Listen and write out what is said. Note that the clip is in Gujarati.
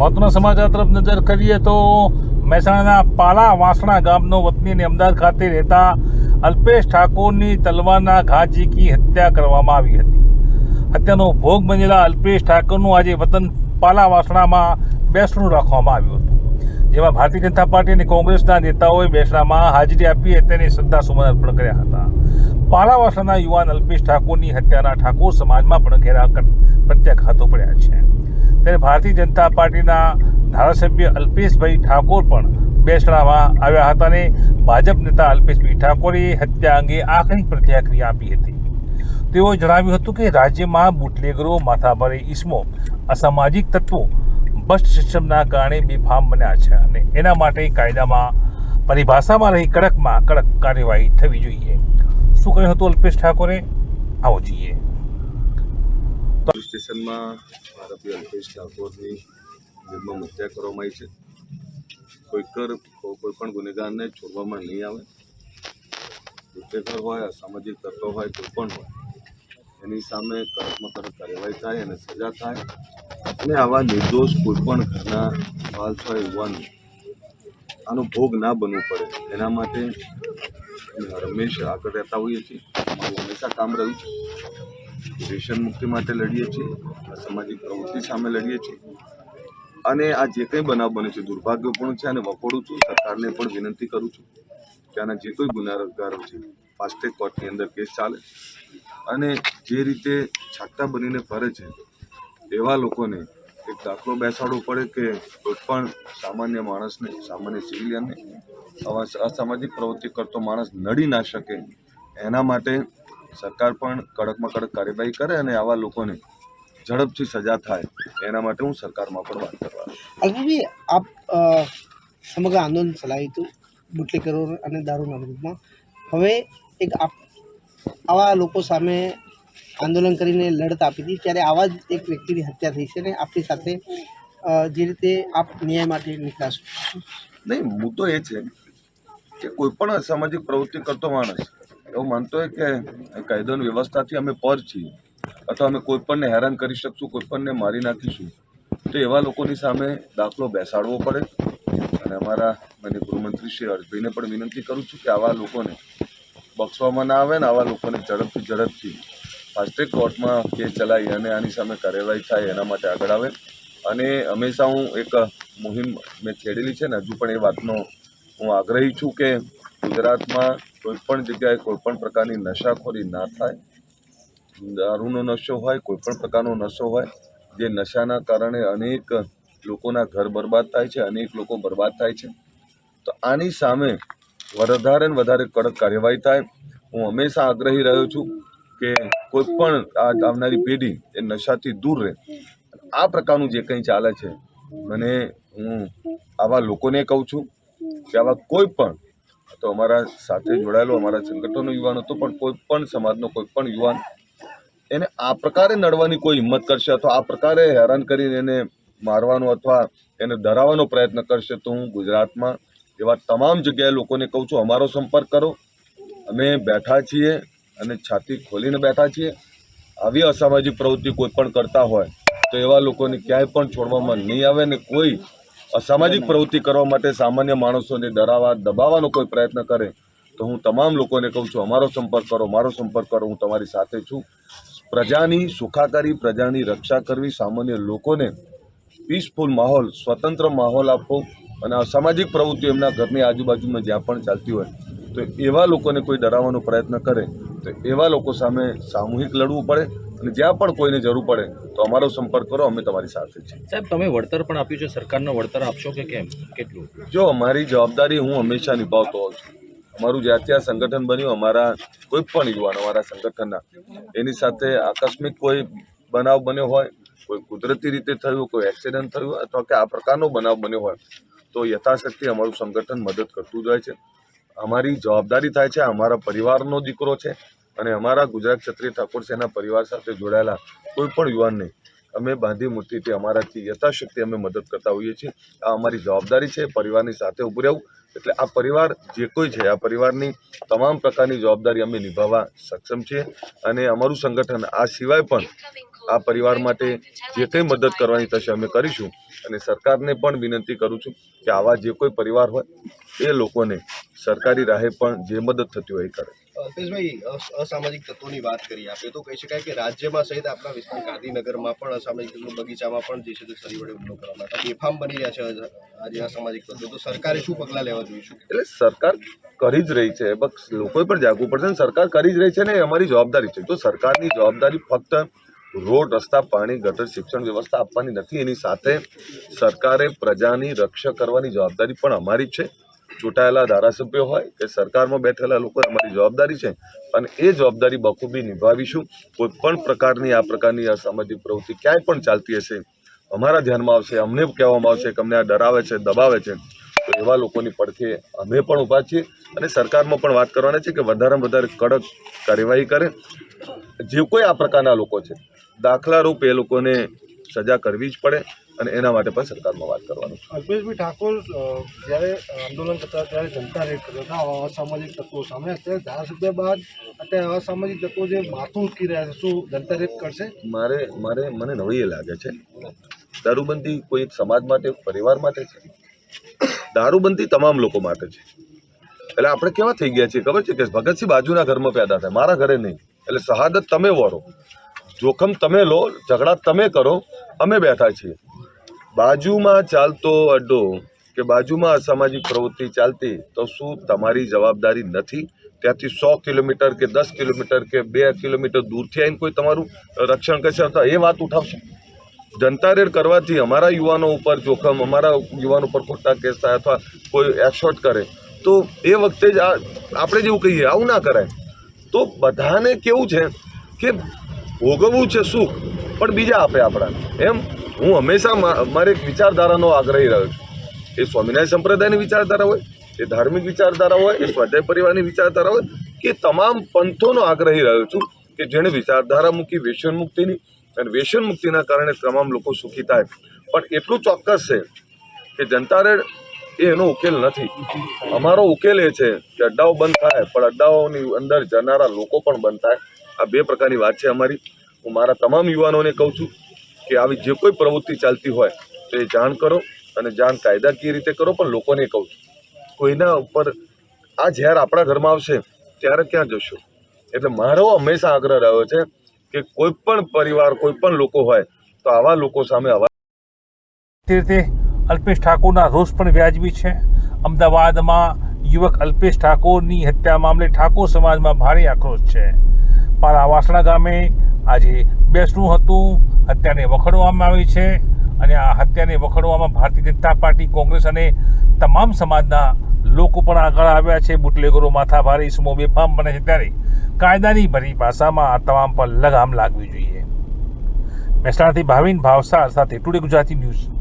મહત્વના સમાચાર તરફ નજર કરીએ તો મહેસાણાના પાલા વાસણા ગામનો વતનીને અમદાવાદ ખાતે રહેતા અલ્પેશ ઠાકોરની તલવારના ઘા ઝીકી હત્યા કરવામાં આવી હતી. હત્યાનો ભોગ બનેલા અલ્પેશ ઠાકોરનું આજે વતન પાલા વાસણામાં બેસણું રાખવામાં આવ્યું હતું. જેમાં ભારતીય જનતા પાર્ટી અને કોંગ્રેસના નેતાઓએ બેસણામાં હાજરી આપી તેને શ્રદ્ધાસુમન અર્પણ કર્યા હતા. પાલાવાસના યુવાન અલ્પેશ ઠાકોરની હત્યાના ઠાકોર સમાજમાં પણ ઘેરા પ્રત્યાઘાતો પડ્યા છે. ત્યારે ભારતીય જનતા પાર્ટીના ધારાસભ્ય અલ્પેશભાઈ ઠાકોર પણ બેસણામાં આવ્યા હતા અને ભાજપ નેતા અલ્પેશભાઈ ઠાકોરે હત્યા અંગે આખરી પ્રતિક્રિયા આપી હતી. તેઓએ જણાવ્યું હતું કે રાજ્યમાં બુટલેગરો, માથાભારે ઈસમો, અસામાજિક તત્વો, ભ્રષ્ટ સિસ્ટમના કારણે બેફામ બન્યા છે અને એના માટે કાયદામાં, પરિભાષામાં રહી કડકમાં કડક કાર્યવાહી થવી જોઈએ. શું કહ્યું હતું અલ્પેશ ઠાકોરે? આવો જોઈએ. પોલીસ સ્ટેશનમાં આરોપી અલ્પેશ ઠાકોરની નિર્મમ હત્યા કરવામાં આવી છે. કોઈકર કોઈ પણ ગુનેગારને છોડવામાં નહીં આવે. ગુનેગાર હોય, અસામાજિક તત્વ હોય કોઈ પણ હોય, એની સામે કડકમાં કડક કાર્યવાહી થાય અને સજા થાય. અને આવા નિર્દોષ કોઈ પણ ઘરના બાલ હોય યુવાન આનો ભોગ ના બનવું પડે. એના માટે અમે હંમેશા આગળ રહેતા હોઈએ છીએ. અમારું હંમેશા કામ રહ્યું છે. વ્યસન મુક્તિ માટે લડીએ છીએ સામાજિક પ્રવૃત્તિ સામે લડીએ છીએ. અને આ જે કંઈ બનાવ બને છે, દુર્ભાગ્યપૂર્ણ છે અને વખોડું છું, સરકારને પણ વિનંતી કરું છું કે આના જે કોઈ ગુનાગારો છે ફાસ્ટેગ કોર્ટની અંદર કેસ ચાલે. અને જે રીતે છાટા બનીને ફરે છે, એવા લોકોને એક દાખલો બેસાડવો પડે કે કોઈ પણ સામાન્ય માણસને, સામાન્ય સિવિલિયનને આવા અસામાજિક પ્રવૃત્તિ કરતો માણસ નડી ના શકે. એના માટે સરકાર પણ કડકમાં કડક કાર્યવાહી કરે અને આવા લોકોને ઝડપથી સજા થાય એના માટે હું સરકારમાં પણ વાત કરવા અલ્પભાઈ આપ સમગ્ર આંદોલન ચલાવ્યું હતું બુટલેકરો અને દારૂના વિરુદ્ધમાં. હવે એક આપ આવા લોકો સામે આંદોલન કરીને લડત આપી હતી ત્યારે આવા જ એક વ્યક્તિની હત્યા થઈ છે ને આપની સાથે જે રીતે આપ ન્યાય માટે નીકળાશો નહીં મુદ્દો એ છે કે કોઈ પણ અસામાજિક પ્રવૃત્તિ કરતો માણસ એવું માનતો હોય કે કાયદોની વ્યવસ્થાથી અમે પર છીએ, અથવા અમે કોઈ પણને હેરાન કરી શકશું કોઈ પણને મારી નાખીશું, તો એવા લોકોની સામે દાખલો બેસાડવો પડે. અને અમારા મને ગૃહમંત્રી શ્રી હર્ષભાઈને પણ વિનંતી કરું છું કે આવા લોકોને બક્ષવામાં ના આવે ને આવા લોકોને ઝડપથી ઝડપથી ફાસ્ટ્રેક કોર્ટમાં કેસ ચલાવી અને આની સામે કાર્યવાહી થાય એના માટે આગળ આવે. અને હંમેશા હું એક મુહિમ મેં છેડેલી છે ને, હજુ પણ એ વાતનો હું આગ્રહી છું કે ગુજરાતમાં કોઈ પણ જગ્યાએ કોઈ પણ પ્રકારની નશાખોરી ના થાય, દારૂનો નશો હોય કોઈ પણ પ્રકારનો નશો હોય, જે નશાના કારણે અનેક લોકોના ઘર બરબાદ થાય છે, અનેક લોકો બરબાદ થાય છે, તો આની સામે વધારે ને વધારે કડક કાર્યવાહી થાય. હું હંમેશા આગ્રહી રહ્યો છું કે કોઈ પણ આ આવનારી પેઢી એ નશાથી દૂર રહે. આ પ્રકારનું જે કંઈ ચાલે છે, મને હું આવા લોકોને કહું છું કે આવા કોઈ પણ તો અમારા સાથે જોડાયેલો, અમારા સંગઠનનો યુવાન હતો, પણ કોઈ પણ સમાજનો, કોઈ પણ યુવાન એને આ પ્રકારે નડવાની કોઈ હિંમત કરશે અથવા આ પ્રકારે હેરાન કરીને એને મારવાનો અથવા એને ડરાવવાનો પ્રયત્ન કરશે તો હું ગુજરાતમાં એવા તમામ જગ્યાએ લોકોને કહું છું, અમારો સંપર્ક કરો. અમે બેઠા છીએ અને છાતી ખોલીને બેઠા છીએ. આવી અસામાજિક પ્રવૃત્તિ કોઈ પણ કરતા હોય તો એવા લોકોને ક્યાંય પણ છોડવામાં નહીં આવે ને કોઈ અસામાજિક પ્રવૃત્તિ કરવા માટે સામાન્ય માણસોને ડરાવવા દબાવવાનો કોઈ પ્રયત્ન કરે તો હું તમામ લોકોને કહું છું અમારો સંપર્ક કરો મારો સંપર્ક કરો હું તમારી સાથે છું. પ્રજાની સુખાકારી પ્રજાની રક્ષા કરવી સામાન્ય લોકોને પીસફુલ માહોલ સ્વતંત્ર માહોલ આપવો અને અસામાજિક પ્રવૃત્તિઓ એમના ઘરની આજુબાજુમાં જ્યાં પણ ચાલતી હોય તો એવા લોકોને કોઈ ડરાવવાનો પ્રયત્ન કરે તો એવા લોકો સામે સામૂહિક લડવું પડે અને જ્યાં પણ કોઈને જરૂર પડે તો અમારો સંપર્ક કરો અમે તમારી સાથે છીએ. સાહેબ તમે વળતર પણ આપ્યું છે? સરકારનો વળતર આપશો કે કેમ? કેટલું? જો અમારી જવાબદારી હું હંમેશા નિભાવતો હોઉં છું. અમારું જ્યાં ત્યાં સંગઠન બન્યું અમારા કોઈ પણ યુવાન અમારા સંગઠનના એની સાથે આકસ્મિક કોઈ બનાવ બન્યો હોય કોઈ કુદરતી રીતે થયું કોઈ એક્સિડન્ટ થયું અથવા કે આ પ્રકારનો બનાવ બન્યો હોય તો યથાશક્તિ અમારું સંગઠન મદદ કરતું જ હોય છે. અમારી જવાબદારી થાય છે, અમારા પરિવારનો દીકરો છે અને અમારા ગુજરાત ક્ષત્રિય ઠાકોર સેના પરિવાર સાથે જોડાયેલા કોઈ પણ યુવાનને અમે બાંધી મૂર્તિથી અમારાથી યથાશક્તિ અમે મદદ કરતા હોઈએ છીએ. આ અમારી જવાબદારી છે, પરિવારની સાથે ઊભું રહેવું. એટલે આ પરિવાર જે કોઈ છે, આ પરિવારની તમામ પ્રકારની જવાબદારી અમે નિભાવવા સક્ષમ છીએ. અને અમારું સંગઠન આ સિવાય પણ આ પરિવાર માટે જે કંઈ મદદ કરવાની થશે અમે કરીશું અને સરકારને પણ વિનંતી કરું છું કે આવા જે કોઈ પરિવાર હોય એ લોકોને સરકારી રાહે પણ જે મદદ થતી હોય એ કરે. અલ્પેશભાઈ અસ- અસામાજિક તત્વોની વાત કરીએ આપણે તો કહી શકાય કે રાજ્યમાં સહિત આપણા વિસ્તાર ગાંધીનગરમાં પણ અસામાજિક તત્વો બગીચામાં પણ જે છે તે છરી વડે હુમલો કરવામાં હતા બેફામ બની રહ્યા છે આજે- અસામાજિક તત્વો. તો સરકારે શું પગલાં લેવા જોઈએ? એટલે સરકાર કરી જ રહી છે. બસ લોકોએ પણ જાગવું પડશે ને. સરકાર કરી જ રહી છે ને એ અમારી જવાબદારી છે. તો સરકારની જવાબદારી ફક્ત રોડ, રસ્તા, પાણી, ગટર, શિક્ષણ વ્યવસ્થા આપવાની નથી. એની સાથે સરકારે પ્રજાની રક્ષા કરવાની જવાબદારી પણ અમારી છે. ચૂંટાયેલા ધારાસભ્યો હોય કે સરકારમાં બેઠેલા લોકો અમારી જવાબદારી છે. અને એ જવાબદારી બખૂબી નિભાવીશું. કોઈ પણ પ્રકારની આ પ્રકારની અસામાજિક પ્રવૃત્તિ ક્યાંય પણ ચાલતી હશે. અમારા ધ્યાનમાં આવશે, અમને કહેવામાં આવશે કે અમને આ ડરાવે છે, દબાવે છે. તો એવા લોકોની પડખે અમે પણ ઊભા છીએ અને સરકારમાં પણ વાત કરવાની છે કે વધારેમાં વધારે કડક કાર્યવાહી કરે. જે કોઈ આ પ્રકારના લોકો છે દાખલા રૂપ એ લોકોને સજા કરવી જ પડે અને એના માટે પણ સરકારમાં વાત કરવાનું અલ્પેશભાઈ ઠાકોર જ્યારે આંદોલન કરતા ત્યારે જનતા રેડ કરતા હતા અસામાજિક તત્વો સામે. અત્યારે ધારાસભ્ય બાદ અત્યારે અસામાજિક તત્વો જે માથું ઉચકી રહ્યા છે શું જનતા રેડ કરશે? મારે મારે મને નવાઈ એ લાગે છે. દારૂબંધી કોઈ એક સમાજ માટે પરિવાર માટે છે? દારૂબંધી તમામ લોકો માટે છે. એટલે આપણે કેવા થઈ ગયા છીએ? ખબર છે કે ભગતસિંહ બાજુના ઘરમાં પેદા થાય. મારા ઘરે નહીં. એટલે શહાદત તમે વરો. જોખમ તમે લો, ઝઘડા તમે કરો, અમે બેઠા છીએ. બાજુમાં ચાલતો અડ્ડો કે બાજુમાં અસામાજિક પ્રવૃત્તિ ચાલતી, તો શું તમારી જવાબદારી નથી? ત્યાંથી સો કિલોમીટર કે દસ કિલોમીટર કે બે કિલોમીટર દૂરથી આવીને કોઈ તમારું રક્ષણ કરશે તો એ વાત ઉઠાવશે. જનતા રેડ કરવાથી અમારા યુવાનો ઉપર જોખમ, અમારા યુવાનો ઉપર ખોટા કેસ થાય અથવા કોઈ એક્સોર્ટ કરે, તો એ વખતે જ આપણે જેવું કહીએ, આવું ના કરાય. તો બધાને કેવું છે કે ભોગવવું છે સુખ, પણ બીજા આપે આપણાને. એમ? હું હંમેશા મારી એક વિચારધારાનો આગ્રહી રહ્યો છું. એ સ્વામિનારાયણ સંપ્રદાયની વિચારધારા હોય, એ ધાર્મિક વિચારધારા હોય, એ સ્વાધ્યાય પરિવારની વિચારધારા હોય, કે તમામ પંથોનો આગ્રહી રહ્યો છું કે જેણે વિચારધારા મૂકી વ્યસન મુક્તિની, અને વ્યસન મુક્તિના કારણે તમામ લોકો સુખી થાય. પણ એટલું ચોક્કસ છે કે જનતા રેડ એ એનો ઉકેલ નથી. અમારો ઉકેલ એ છે કે અડ્ડાઓ બંધ થાય, પણ અડ્ડાઓની અંદર જનારા લોકો પણ બંધ થાય. આ બે પ્રકારની વાત છે અમારી. હું મારા તમામ યુવાનોને કહું છું કે આવી જે કોઈ પ્રવૃત્તિ ચાલતી હોય તો એ જાણ કરો અને જાણ કાયદાકીય રીતે કરો, પણ લોકોને કહું છું, કોઈના ઉપર આ ઝેર આપણા ઘરમાં આવશે ત્યારે ક્યાં જશો? એટલે મારો હંમેશા આગ્રહ રહ્યો છે કે કોઈ પણ પરિવાર, કોઈ પણ લોકો હોય તો આવા લોકો સામે અવાજ રીતે અલ્પેશ ઠાકોરના રોષ પણ વ્યાજબી છે. અમદાવાદમાં યુવક અલ્પેશ ઠાકોરની હત્યા મામલે ઠાકોર સમાજમાં ભારે આક્રોશ છે. પાલા વાસણા ગામે આજે બેસણું હતું, હત્યાને વખોડવામાં આવી છે અને આ હત્યાને વખોડવામાં ભારતીય જનતા પાર્ટી, કોંગ્રેસ અને તમામ સમાજના લોકો પણ આગળ આવ્યા છે. બુટલેગરો માથા ભારે ઇસમો બેફામ બને છે ત્યારે કાયદાની ભરી ભાષામાં આ તમામ પર લગામ લાગવી જોઈએ. મહેસાણાથી ભાવિન ભાવસાર સાથે ટુડે ગુજરાતી ન્યૂઝ.